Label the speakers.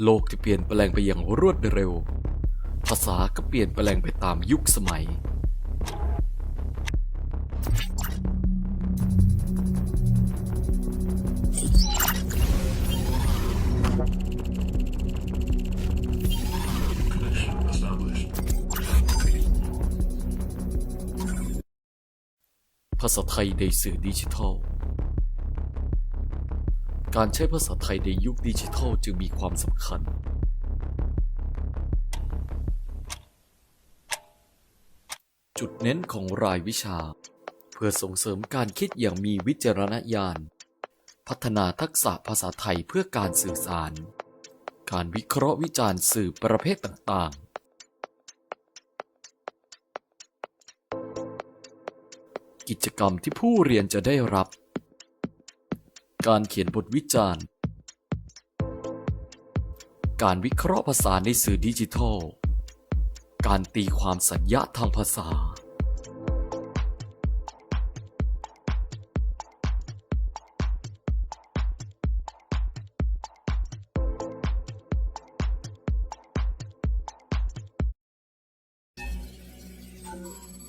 Speaker 1: โลกที่เปลี่ยนแปลงไปอย่างรวดเร็ว ภาษาก็เปลี่ยนแปลงไปตามยุคสมัย ภาษาไทยในสื่อดิจิทัล การใช้ภาษาไทยในยุคดิจิทัลจึงมีความสำคัญ จุดเน้นของรายวิชา เพื่อส่งเสริมการคิดอย่างมีวิจารณญาณ พัฒนาทักษะภาษาไทยเพื่อการสื่อสาร การวิเคราะห์วิจารณ์สื่อประเภทต่างๆ กิจกรรมที่ผู้เรียนจะได้รับ การเขียนบทวิจารณ์ การวิเคราะห์ภาษาในสื่อดิจิทัล การตีความสัญญาทางภาษา
Speaker 2: Thank